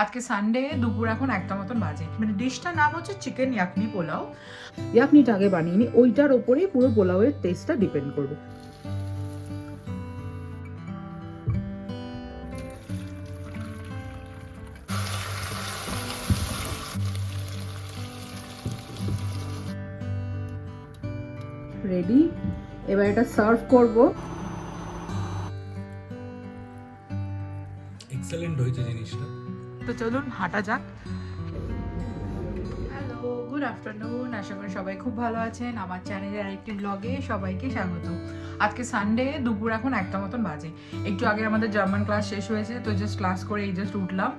আজকে সানডে দুপুর এখন একটা মতন বাজে। মানে ডিশটার নাম হচ্ছে চিকেন ইয়াকনি পোলাও। ইয়াকনিটা আগে বানিয়ে নিই ওইটার ওপরেই পুরো পোলাওয়ের টেস্টটা ডিপেন্ড করবে। রেডি এবার এটা সার্ভ করব। এক্সেলেন্ট হয়েছে জিনিসটা। তো চলুন হাঁটা যাক। হ্যালো গুড আফটারনুন আশা করি সবাই খুব ভালো আছেন। আমার চ্যানেলের আরেকটি ব্লগে সবাইকে স্বাগত। আজকে সানডে দুপুর এখন একটা মতন বাজে। একটু আগে আমাদের জার্মান ক্লাস শেষ হয়েছে, তো জাস্ট ক্লাস করে এই জাস্ট উঠলাম।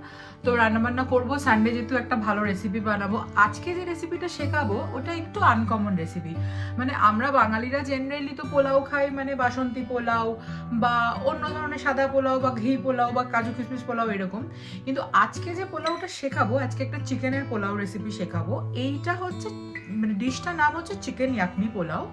তো রান্নাবান্না করব সানডে যেহেতু একটা ভালো রেসিপি বানাবো। আজকে যে রেসিপিটা শেখাবো, ওটা একটু আনকমন রেসিপি মানে আমরা বাঙালিরা জেনারেলি তো পোলাও খাই মানে বাসন্তী পোলাও বা অন্য ধরনের সাদা পোলাও বা ঘি পোলাও বা কাজু কিশমিশ পোলাও এরকম। কিন্তু আজকে যে পোলাওটা শেখাবো, আজকে একটা চিকেনের পোলাও রেসিপি শেখাবো, এইটা হচ্ছে মানে ডিশটার নাম হচ্ছে চিকেন ইয়াকনি পোলাও।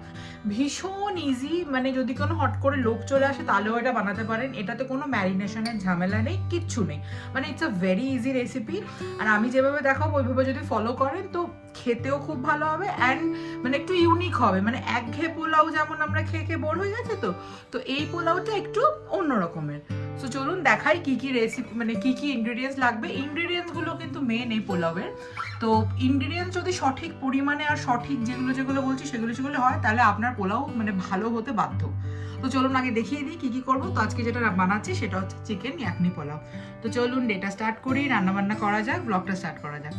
ভীষণ ইজি মানে যদি কোনো হট করে লোক চলে আসে তাহলেও এটা বানাতে পারেন। এটাতে কোনো ম্যারিনেশনের ঝামেলা নেই, কিচ্ছু নেই। মানে it's a very easy recipe আর আমি যেভাবে দেখাবো, ওইভাবে যদি ফলো করেন, তো খেতেও খুব ভালো হবে অ্যান্ড মানে একটু ইউনিক হবে। মানে একঘেয়ে পোলাও যেমন আমরা খেয়ে খেয়ে বোর হয়ে গেছে তো তো এই পোলাওটা একটু অন্য রকমের। সো চলুন দেখাই কি কি রেসিপি মানে কি কি ইনগ্রেডিয়েন্টস লাগবে। ইনগ্রেডিয়েন্টসগুলো কিন্তু মেন এই পোলাওয়ের। তো ইনগ্রেডিয়েন্টস যদি সঠিক পরিমাণে আর সঠিক যেগুলো যেগুলো বলছি সেগুলো সেগুলো হয়, তাহলে আপনার পোলাও মানে ভালো হতে বাধ্য। তো চলুন আগে দেখিয়ে দিই কি কি করব। তো আজকে যেটা বানাচ্ছি সেটা হচ্ছে চিকেন ইয়াকনি পোলাও। তো চলুন ডেটা স্টার্ট করি রান্না বান্না করা যাক ব্লগটা স্টার্ট করা যাক।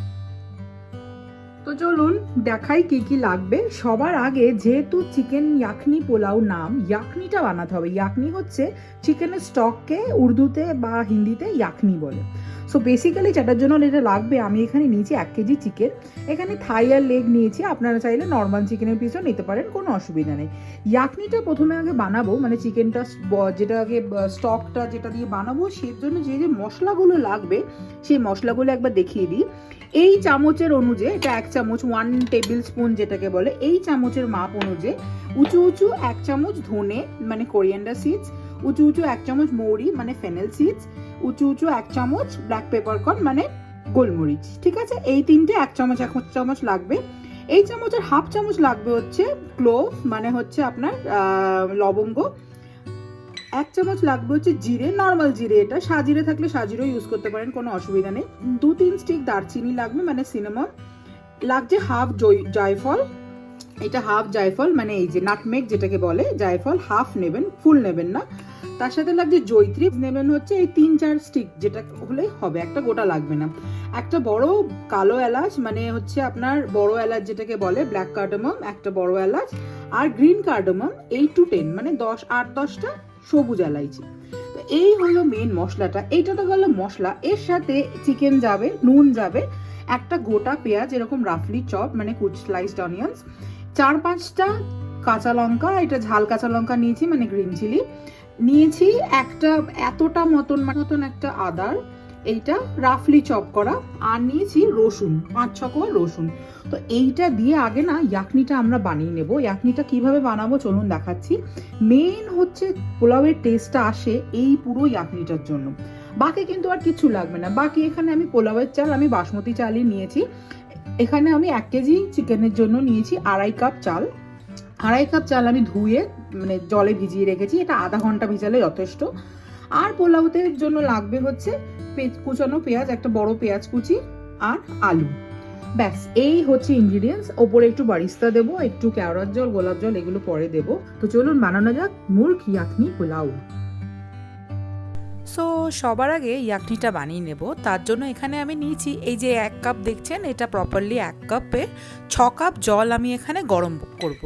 তো চলুন দেখাই কি কি লাগবে। সবার আগে যেহেতু চিকেন ইয়াকনি পোলাও নাম, ইয়াকনিটা বানাতে হবে। ইয়াকনি হচ্ছে চিকেনের স্টককে উর্দুতে বা হিন্দিতে ইয়াকনি বলে। সো বেসিক্যালি যেটার জন্য এটা লাগবে। আমি এখানে নিয়েছি এক কেজি চিকেন এখানে থাই আর লেগ নিয়েছি। আপনারা চাইলে নর্মাল চিকেনের পিসও নিতে পারেন, কোনো অসুবিধা নেই। ইয়াকনিটা প্রথমে আগে বানাবো মানে চিকেনটা যেটা আগে স্টকটা যেটা দিয়ে বানাবো, সেই জন্য যে যে মশলাগুলো লাগবে, সেই মশলাগুলো একবার দেখিয়ে দিই। এই চামচের অনুযায়ী, এটা এক চামচ ওয়ান টেবিল স্পুন যেটাকে বলে, এই চামচের মাপ অনুযায়ী উঁচু উঁচু এক চামচ ধনে মানে কোরিয়ান্ডার সিডস উঁচু উঁচু এক চামচ মৌরি মানে ফেনেল সিডস উঁচু উঁচু এক চামচ ব্ল্যাক পেপারকর্ন মানে গোলমরিচ, ঠিক আছে? এই তিনটে এক চামচ এক চামচ লাগবে। এই চামচের হাফ চামচ লাগবে হচ্ছে ক্লোভ মানে হচ্ছে আপনার লবঙ্গ। এক চামচ লাগবে হচ্ছে জিরে নর্মাল জিরে এটা। সাজিরে থাকলে সাজিরেও ইউজ করতে পারেন, কোনো অসুবিধা নেই। দু, তিন স্টিক দারচিনি লাগবে মানে সিনেমন লাগছে হাফ জায়ফল এটা হাফ জায়ফল মানে এই যে নাটমেগ যেটাকে বলে জায়ফল হাফ নেবেন ফুল নেবেন না। তার সাথে লাগছে জৈত্রী নেবেন হচ্ছে এই তিন চার স্টিক যেটা হলেই হবে, একটা গোটা লাগবে না। একটা বড় কালো এলাচ মানে হচ্ছে আপনার বড় এলাচ যেটাকে বলে ব্ল্যাক কার্ডামম একটা বড় এলাচ, আর গ্রিন কার্ডামম এই টু টেন মানে দশ, আট, দশটা সবুজ এলাইচি। তো এই হলো মেন মশলাটা। এইটা তো গেল মশলা। এর সাথে চিকেন যাবে, নুন যাবে, একটা গোটা পেঁয়াজ, এরকম রাফলি চপ মানে কুচ স্লাইসড অনিয়ন্স চার পাঁচটা কাঁচা লঙ্কা, এটা ঝাল কাঁচা লঙ্কা নিয়েছি মানে গ্রিন চিলি নিয়েছি একটা এতটা মতন মতন একটা আদার, এইটা রাফলি চপ করা, আর নিয়েছি রসুন, পাঁচ ছ কোয়া রসুন। তো এইটা দিয়ে আগে না ইয়াকনিটা আমরা বানিয়ে নেব। ইয়াকনিটা কীভাবে বানাবো চলুন দেখাচ্ছি। মেন হচ্ছে পোলাওয়ের টেস্টটা আসে এই পুরো ইয়াকনিটার জন্য। বাকি কিন্তু আর কিছু লাগবে না। বাকি এখানে আমি পোলাওয়ের চাল, আমি বাসমতি চালই নিয়েছি। এখানে আমি এক কেজি চিকেনের জন্য নিয়েছি আড়াই কাপ চাল। আড়াই কাপ চাল আমি ধুয়ে মানে জলে ভিজিয়ে রেখেছি, এটা আধা ঘণ্টা ভিজালে যথেষ্ট। আর পোলাওতের জন্য লাগবে হচ্ছে কুচানো পেঁয়াজ, একটা বড় পেঁয়াজ কুচি আর আলু। ব্যাস, এই হচ্ছে ইনগ্রিডিয়েন্টস ওপরে একটু বারিস্তা দেবো, একটু কেওড়ার জল, গোলাপ জল, এগুলো পরে দেবো। তো চলুন বানানো যাক মুরগ ইয়াকনি পোলাও। সো সবার আগে ইয়াকনিটা বানিয়ে নেব। তার জন্য এখানে আমি নিয়েছি, এই যে এক কাপ দেখছেন, এটা প্রপারলি এক কাপে ছ কাপ জল আমি এখানে গরম করব।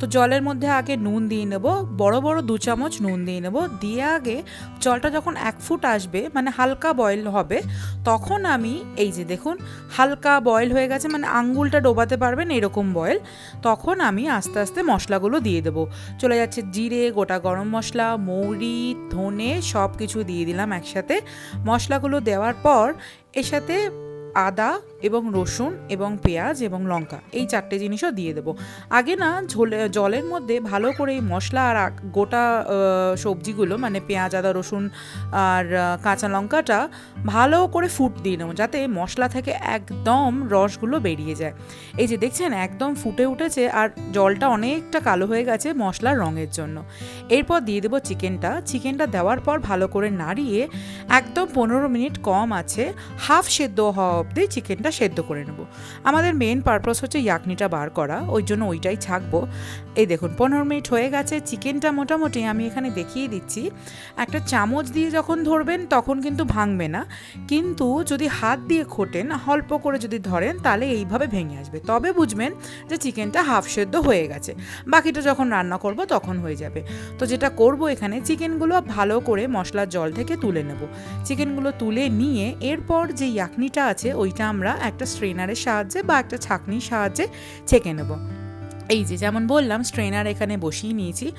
তো জলের মধ্যে আগে নুন দিয়ে নেব, বড় বড় দু চামচ নুন দিয়ে নেব। দিয়ে আগে জলটা যখন এক ফুট আসবে মানে হালকা বয়েল হবে, তখন আমি, এই যে দেখুন, হালকা বয়েল হয়ে গেছে মানে আঙ্গুলটা ডোবাতে পারবেন এরকম বয়েল তখন আমি আস্তে আস্তে মশলাগুলো দিয়ে দেবো। চলে যাচ্ছে জিরে, গোটা গরম মশলা, মৌরি, ধনে সব কিছু দিয়ে দিলাম একসাথে। মশলাগুলো দেওয়ার পর, এর সাথে আদা এবং রসুন এবং পেঁয়াজ এবং লঙ্কা, এই চারটে জিনিসও দিয়ে দেবো। আগে না ঝোলে, জলের মধ্যে ভালো করে এই মশলা আর গোটা সবজিগুলো মানে পেঁয়াজ, আদা, রসুন আর কাঁচা লঙ্কাটা ভালো করে ফুট দিয়ে নেব, যাতে মশলা থেকে একদম রসগুলো বেরিয়ে যায়। এই যে দেখছেন, একদম ফুটে উঠেছে আর জলটা অনেকটা কালো হয়ে গেছে মশলার রঙের জন্য। এরপর দিয়ে দেবো চিকেনটা। চিকেনটা দেওয়ার পর ভালো করে নাড়িয়ে একদম পনেরো মিনিট কম আছে, হাফ সেদ্ধ হওয়া অবধি চিকেনটা সেদ্ধ করে নেব। আমাদের মেন পারপাস হচ্ছে ইয়াকনিটা বার করা, ওই জন্য ওইটাই ছাকবো। এই দেখুন, পনেরো মিনিট হয়ে গেছে, চিকেনটা মোটামুটি আমি এখানে দেখিয়ে দিচ্ছি। একটা চামচ দিয়ে যখন ধরবেন, তখন কিন্তু ভাঙবে না। কিন্তু যদি হাত দিয়ে খোটেন, অল্প করে যদি ধরেন, তাহলে এইভাবে ভেঙে আসবে। তবে বুঝবেন যে চিকেনটা হাফ সেদ্ধ হয়ে গেছে। বাকিটা যখন রান্না করব, তখন হয়ে যাবে। তো যেটা করব এখানে, চিকেনগুলো ভালো করে মশলার জল থেকে তুলে নেব। চিকেনগুলো তুলে নিয়ে, এরপর যে ইয়াকনিটা আছে ওইটা আমরা একটা স্ট্রেনারের সাহায্যে বা একটা ছাঁকনির সাহায্যে ছেঁকে নেব। এই যে যেমন বললাম স্ট্রেনার এখানে বসিয়ে নিয়েছি।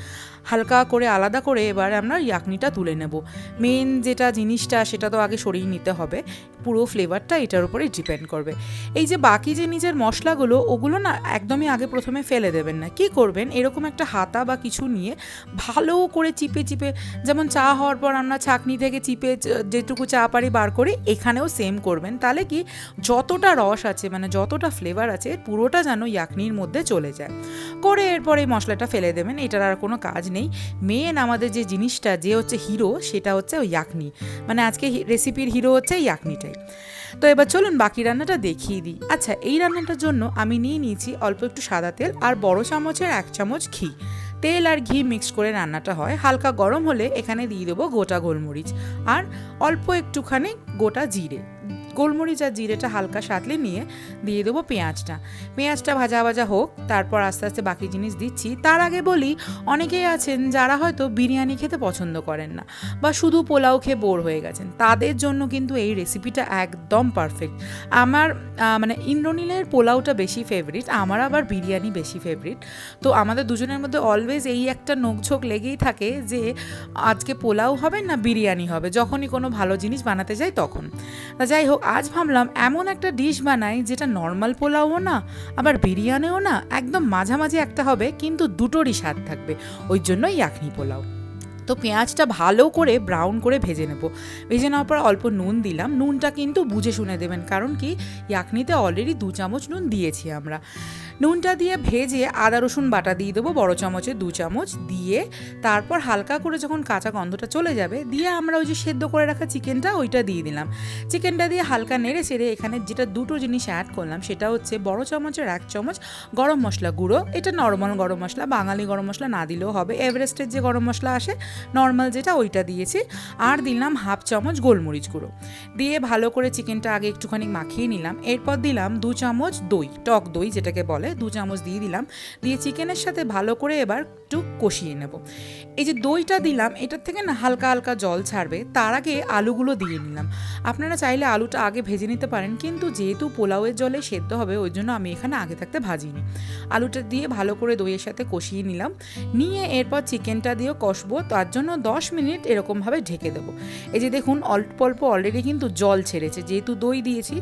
হালকা করে আলাদা করে এবার আমরা ইয়াকনিটা তুলে নেব। মেন যেটা জিনিসটা, সেটা তো আগে সরিয়ে নিতে হবে। পুরো ফ্লেভারটা এটার উপরে ডিপেন্ড করবে। এই যে বাকি যে নিজের মশলাগুলো, ওগুলো না একদমই আগে প্রথমে ফেলে দেবেন না। কি করবেন? এরকম একটা হাতা বা কিছু নিয়ে ভালো করে চিপে চিপে যেমন চা হওয়ার পর আমরা ছাকনি থেকে চিপে যেটুকু চা পারি বার করি এখানেও সেম করবেন। তাহলে কি যতটা রস আছে মানে যতটা ফ্লেভার আছে, পুরোটা যেন ইয়াকনির মধ্যে চলে যায়। করে এরপর এই মশলাটা ফেলে দেবেন, এটার আর কোনো কাজ নেই। মেন আমাদের যে জিনিসটা, যে হচ্ছে হিরো সেটা হচ্ছে ওই ইয়াকনি। মানে আজকে রেসিপির হিরো হচ্ছে এই ইয়াকনিটাই তো এবার চলুন বাকি রান্নাটা দেখিয়ে দিই। আচ্ছা এই রান্নাটার জন্য আমি নিয়ে নিয়েছি অল্প একটু সাদা তেল আর বড় চামচের এক চামচ ঘি। তেল আর ঘি মিক্স করে রান্নাটা হয়। হালকা গরম হলে এখানে দিয়ে দেবো গোটা গোলমরিচ আর অল্প একটুখানি গোটা জিরে। গোলমরিচ আর জিরেটা হালকা সাতলে নিয়ে দিয়ে দেবো পেঁয়াজটা। পেঁয়াজটা ভাজা ভাজা হোক, তারপর আস্তে আস্তে বাকি জিনিস দিচ্ছি। তার আগে বলি, অনেকেই আছেন যারা হয়তো বিরিয়ানি খেতে পছন্দ করেন না বা শুধু পোলাও খেয়ে বোর হয়ে গেছেন। তাদের জন্য কিন্তু এই রেসিপিটা একদম পারফেক্ট আমার মানে ইন্দ্রনীলের পোলাওটা বেশি ফেভারিট আমার আবার বিরিয়ানি বেশি ফেভারিট তো আমাদের দুজনের মধ্যে অলওয়েজ এই একটা নোকঝোঁক লেগেই থাকে যে, আজকে পোলাও হবে না বিরিয়ানি হবে? যখনই কোনো ভালো জিনিস বানাতে যাই তখন। যাই হোক আজ ভাবলাম এমন একটা ডিশ বানাই যেটা নর্মাল পোলাও না, আবার বিরিয়ানিও না, একদম মাঝামাঝি একটা হবে, কিন্তু দুটোরই স্বাদ থাকবে। ওই জন্যই ইয়াকনি পোলাও। তো পেঁয়াজটা ভালো করে ব্রাউন করে ভেজে নেব। ভেজে নেওয়ার পর অল্প নুন দিলাম। নুনটা কিন্তু বুঝে শুনে দেবেন, কারণ কি ইয়াকনিতে অলরেডি দু চামচ নুন দিয়েছি আমরা। নুনটা দিয়ে ভেজে আদা, রসুন বাটা দিয়ে দেবো, বড় চামচে দু চামচ দিয়ে। তারপর হালকা করে যখন কাঁচা গন্ধটা চলে যাবে, দিয়ে আমরা ওই যে সেদ্ধ করে রাখা চিকেনটা ওইটা দিয়ে দিলাম। চিকেনটা দিয়ে হালকা নেড়ে চেড়ে এখানে যেটা দুটো জিনিস অ্যাড করলাম, সেটা হচ্ছে বড় চামচের এক চামচ গরম মশলা গুঁড়ো। এটা নর্মাল গরম মশলা, বাঙালি গরম মশলা না দিলেও হবে। এভারেস্টের যে গরম মশলা আসে নর্মাল যেটা ওইটা দিয়েছি। আর দিলাম হাফ চামচ গোলমরিচ গুঁড়ো। দিয়ে ভালো করে চিকেনটা আগে একটুখানি মাখিয়ে নিলাম। এরপর দিলাম দু চামচ দই, টক দই যেটাকে বলে, দু চামচ দিয়ে দিলাম। দিয়ে চিকেনের সাথে ভালো করে এবার একটু কষিয়ে নেব। এই যে দইটা দিলাম, এটার থেকে না হালকা হালকা জল ছাড়বে। তার আগে আলুগুলো দিয়ে নিলাম। আপনারা চাইলে আলুটা আগে ভেজে নিতে পারেন, কিন্তু যেহেতু পোলাওয়ের জলে সেদ্ধ হবে, ওই জন্য আমি এখানে আগে থাকতে ভাজিনি। আলুটা দিয়ে ভালো করে দইয়ের সাথে কষিয়ে নিলাম। নিয়ে এরপর চিকেনটা দিয়েও কষবো। তার জন্য দশ মিনিট এরকমভাবে ঢেকে দেবো। এই যে দেখুন, অল্প অল্প অলরেডি কিন্তু জল ছেড়েছে। যেহেতু দই দিয়েছি,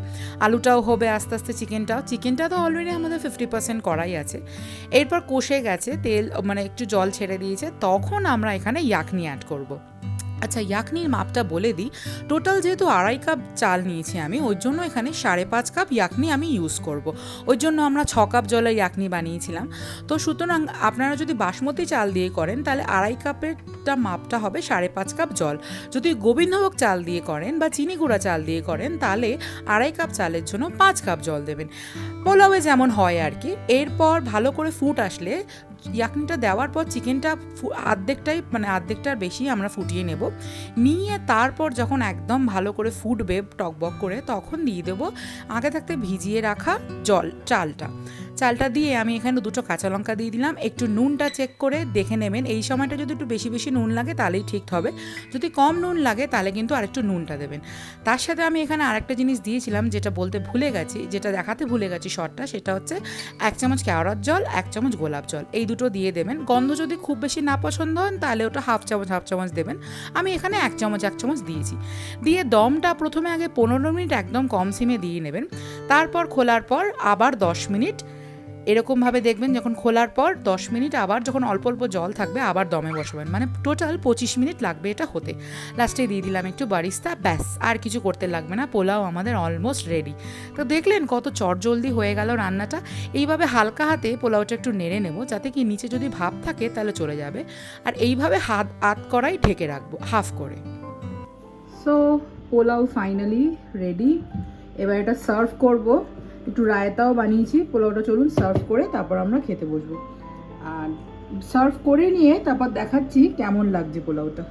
আলুটাও হবে আস্তে আস্তে চিকেনটাও চিকেনটা তো অলরেডি আমাদের ফিফটি পার্সেন্ট করাই আছে। এরপর কষে গেছে, তেল মানে একটু জল ছেড়ে দিয়েছে। তখন আমরা এখানে ইয়াকনি অ্যাড করব। আচ্ছা ইয়াকনির মাপটা বলে দিই। টোটাল যেহেতু আড়াই কাপ চাল নিয়েছি আমি, ওই জন্য এখানে সাড়ে পাঁচ কাপ ইয়াকনি আমি ইউজ করব। ওই জন্য আমরা ছ কাপ জলের ইয়াকনি বানিয়েছিলাম। তো সুতরাং আপনারা যদি বাসমতি চাল দিয়ে করেন, তাহলে আড়াই কাপেরটা মাপটা হবে সাড়ে পাঁচ কাপ জল। যদি গোবিন্দভোগ চাল দিয়ে করেন বা চিনি গুঁড়া চাল দিয়ে করেন, তাহলে আড়াই কাপ চালের জন্য পাঁচ কাপ জল দেবেন। পোলাওয়ে যেমন হয় আর কি, এরপর ভালো করে ফুট আসলে ইয়াকনিটা দেওয়ার পর চিকেনটা আর্ধেকটাই মানে আর্ধেকটার বেশি আমরা ফুটিয়ে নেব। নিয়ে তারপর যখন একদম ভালো করে ফুটবে টকবক করে, তখন দিয়ে দেবো আগে থাকতে ভিজিয়ে রাখা জল, চালটা। চালটা দিয়ে আমি এখানে দুটো কাঁচা লঙ্কা দিয়ে দিলাম। একটু নুনটা চেক করে দেখে নেবেন। এই সময়টা যদি একটু বেশি বেশি নুন লাগে তাহলেই ঠিক হবে। যদি কম নুন লাগে তাহলে কিন্তু আরেকটু নুনটা দেবেন। তার সাথে আমি এখানে আরেকটা জিনিস দিয়েছিলাম যেটা বলতে ভুলে গেছি, যেটা দেখাতে ভুলে গেছি শটটা, সেটা হচ্ছে এক চামচ কেওড়ার জল, এক চামচ গোলাপ জল। এই দুটো দিয়ে দেবেন। গন্ধ যদি খুব বেশি না পছন্দ হন তাহলে ওটা হাফ চামচ হাফ চামচ দেবেন। আমি এখানে এক চামচ এক চামচ দিয়েছি। দিয়ে দমটা প্রথমে আগে পনেরো মিনিট একদম কম সিমে দিয়ে নেবেন। তারপর খোলার পর আবার দশ মিনিট এরকমভাবে দেখবেন যখন খোলার পর দশ মিনিট আবার যখন অল্প অল্প জল থাকবে আবার দমে বসাবেন। মানে টোটাল পঁচিশ মিনিট লাগবে এটা হতে। লাস্টে দিয়ে দিলাম একটু বারিস্তা, ব্যাস, আর কিছু করতে লাগবে না। পোলাও আমাদের অলমোস্ট রেডি তো দেখলেন কত চটজলদি হয়ে গেল রান্নাটা। এইভাবে হালকা হাতে পোলাওটা একটু নেড়ে নেব, যাতে কি নিচে যদি ভাপ থাকে তাহলে চলে যাবে। আর এইভাবে হাত আত করাই ঢেকে রাখব, হাফ করে। সো পোলাও ফাইনালি রেডি এবার এটা সার্ভ করব। একটু রায়তাও বানিয়েছি, পোলাওটা চলুন সার্ভ করে তারপর আমরা খেতে বসবো। আর সার্ভ করে নিয়ে তারপর দেখাচ্ছি কেমন লাগছে পোলাওটা।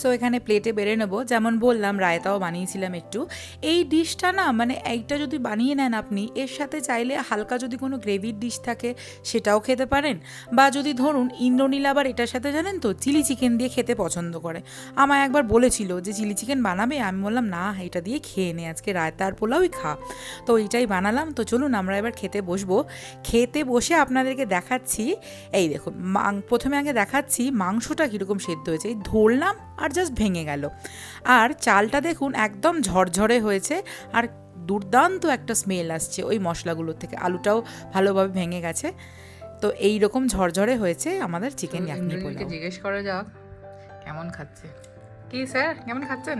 সো এখানে প্লেটে বেড়ে নেব। যেমন বললাম, রায়তাও বানিয়েছিলাম একটু। এই ডিশটা না মানে এইটা যদি বানিয়ে নেন আপনি, এর সাথে চাইলে হালকা যদি কোনো গ্রেভির ডিশ থাকে, সেটাও খেতে পারেন। বা যদি ধরুন, ইন্দ্রনীল আবার এটার সাথে জানেন তো চিলি চিকেন দিয়ে খেতে পছন্দ করে। আমায় একবার বলেছিল যে চিলি চিকেন বানাবে? আমি বললাম, না, এটা দিয়ে খেয়ে নে, আজকে রায়তার পোলাওই খা। তো এইটাই বানালাম। তো চলুন, আমরা এবার খেতে বসবো। খেতে বসে আপনাদেরকে দেখাচ্ছি, এই দেখুন, মাং, প্রথমে আগে দেখাচ্ছি মাংসটা কীরকম সেদ্ধ হয়েছে। এই ধরলাম আর জাস্ট ভেঙে গেল। আর চালটা দেখুন একদম ঝরঝরে হয়েছে আর দুর্দান্ত একটা স্মেল আসছে ওই মশলাগুলোর থেকে। আলুটাও ভালোভাবে ভেঙে গেছে। তো এই রকম ঝরঝরে হয়েছে আমাদের চিকেন ইয়াকনি পোলাও। জিজ্ঞেস করা যাক কেমন খাচ্ছে? কি স্যার কেমন খাচ্ছেন?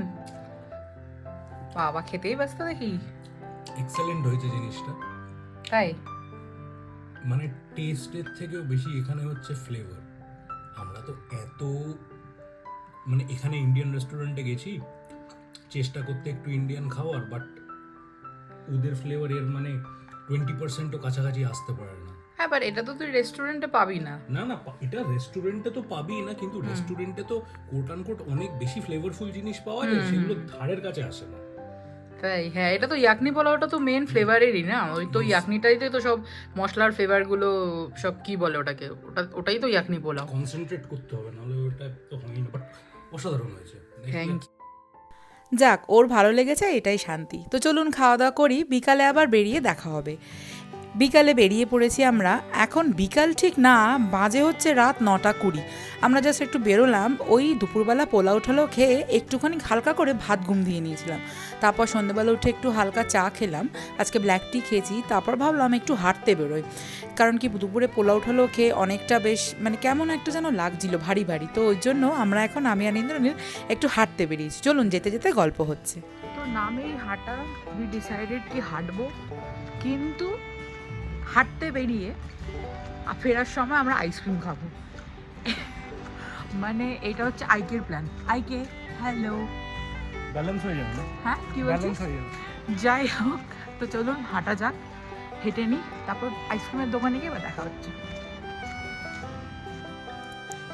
বাবা খেতেই ব্যস্ত দেখি এক্সেলেন্ট হয়েছে জিনিসটা। তাই? মানে টেস্টের থেকেও বেশি এখানে হচ্ছে ফ্লেভার আমরা তো এত মানে এখানে ইন্ডিয়ান রেস্টুরেন্টে গেছি। চেষ্টা করতে একটু ইন্ডিয়ান খাওয়ার বাট ওদের ফ্লেভার এর মানে টোয়েন্টি পার্সেন্টও কাছাকাছি আসতে পারে না। হ্যাঁ বাট এটা তো তুই রেস্টুরেন্টে পাবি না। না না এটা রেস্টুরেন্টে তো পাবি না কিন্তু রেস্টুরেন্টে তো কোট আন কোট অনেক বেশি ফ্লেভারফুল জিনিস পাওয়া যায় সেগুলো ধারের কাছে আসে না। তাই হ্যাঁ এটা তো ইয়াকনি পোলাওটা তো মেন ফ্লেভারেরই না। ওই তো ইয়াকনিটাইতে তো সব মশলার ফ্লেভারগুলো সব কি বলে ওটাকে? ওটা ওটাই তো ইয়াকনি পোলাও। কনসেন্ট্রেট করতে হবে নাহলে ওটা তো হয় না বাট অসাধারণ হয়েছে। থ্যাংক যাক ওর ভালো লেগেছে এটাই শান্তি। তো চলুন খাওয়া দাওয়া করি বিকালে আবার বেরিয়ে দেখা হবে। বিকালে বেরিয়ে পড়েছি আমরা। এখন বিকাল ঠিক না, বাজে হচ্ছে রাত নটা কুড়ি। আমরা জাস্ট একটু বেরোলাম, ওই দুপুরবেলা পোলাও টোলাও খেয়ে একটুখানি হালকা করে ভাত ঘুম দিয়ে নিয়েছিলাম। তারপর সন্ধ্যেবেলা উঠে একটু হালকা চা খেলাম, আজকে ব্ল্যাক টি খেয়েছি, তারপর ভাবলাম একটু হাঁটতে বেরোই। কারণ কি দুপুরে পোলাও টোলাও খেয়ে অনেকটা বেশ মানে কেমন একটা যেন লাগছিল, ভারী ভারী। তো ওই জন্য আমরা এখন আমি আর ইন্দ্রনীল একটু হাঁটতে বেরিয়েছি। চলুন যেতে যেতে গল্প হচ্ছে। তো নামেই হাঁটা উই ডিসাইডেড কি হাঁটবো। কিন্তু হাঁটতে বেরিয়ে ফেরার সময় আমরা আইসক্রিম খাব। মানে এটা হচ্ছে আইকের প্ল্যান আইকে হ্যালো ব্যালেন্স হয়ে যাবে হ্যাঁ কি ব্যালেন্স হয়ে যাবে। যাই হোক তো চলুন হাঁটা যাক হেঁটে নিই তারপর আইসক্রিমের দোকানে গিয়ে দেখা হচ্ছে।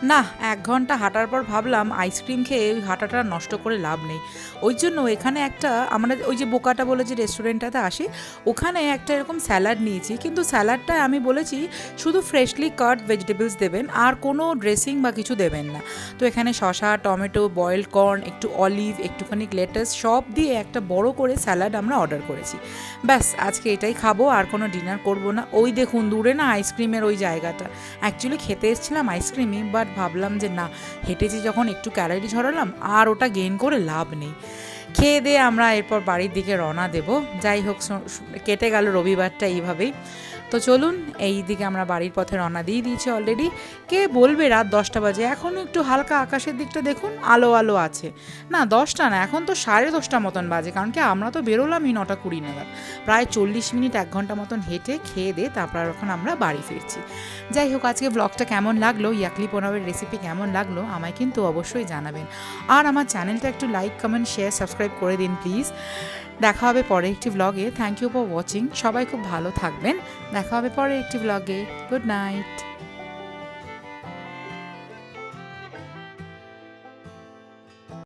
না, এক ঘণ্টা হাঁটার পর ভাবলাম আইসক্রিম খেয়ে ওই হাঁটাটা নষ্ট করে লাভ নেই। ওই জন্য এখানে একটা আমরা ওই যে বোকাটা বলে যে রেস্টুরেন্টটাতে আসি, ওখানে একটা এরকম স্যালাড নিয়েছি। কিন্তু স্যালাডটা আমি বলেছি, শুধু ফ্রেশলি কাট ভেজিটেবলস দেবেন, আর কোনো ড্রেসিং বা কিছু দেবেন না। তো এখানে শসা, টমেটো বয়েলড কর্ন একটু অলিভ একটুখানি লেটাস সব দিয়ে একটা বড় করে স্যালাড আমরা অর্ডার করেছি। ব্যাস, আজকে এটাই খাব, আর কোনো ডিনার করব না। ওই দেখুন, দূরে না আইসক্রিমের ওই জায়গাটা। অ্যাকচুয়ালি খেতে এসেছিলাম আইসক্রিমই বাট ভাবলাম যে না, হেঁটেছি যখন একটু ক্যালোরি ঝরালাম আর ওটা গেইন করে লাভ নেই। খেয়ে দিয়ে আমরা এরপর বাড়ির দিকে রওনা দেব। যাই হোক কেটে গেল রবিবারটা এইভাবেই। তো চলুন, এই দিকে আমরা বাড়ির পথে রওনা দিয়ে দিয়েছি অলরেডি কে বলবে রাত দশটা বাজে? এখনও একটু হালকা আকাশের দিকটা দেখুন, আলো আলো আছে। না, দশটা না, এখন তো সাড়ে দশটা মতন বাজে, কারণ কি আমরা তো বেরোলামই নটা কুড়ি নাগাদ। প্রায় চল্লিশ মিনিট, এক ঘণ্টা মতন হেঁটে খেয়ে দিয়ে তারপর এখন আমরা বাড়ি ফিরছি। যাই হোক, আজকে ব্লগটা কেমন লাগল, ইয়াকলি পোনাবের রেসিপি কেমন লাগল, আমায় কিন্তু অবশ্যই জানাবেন। আর আমার চ্যানেলটা একটু লাইক কমেন্ট শেয়ার সাবস্ক্রাইব করে দিন প্লিজ দেখা হবে পরে একটি ব্লগে থ্যাংক ইউ ফর ওয়াচিং সবাই খুব ভালো থাকবেন। দেখা হবে পরে একটি ব্লগে গুড নাইট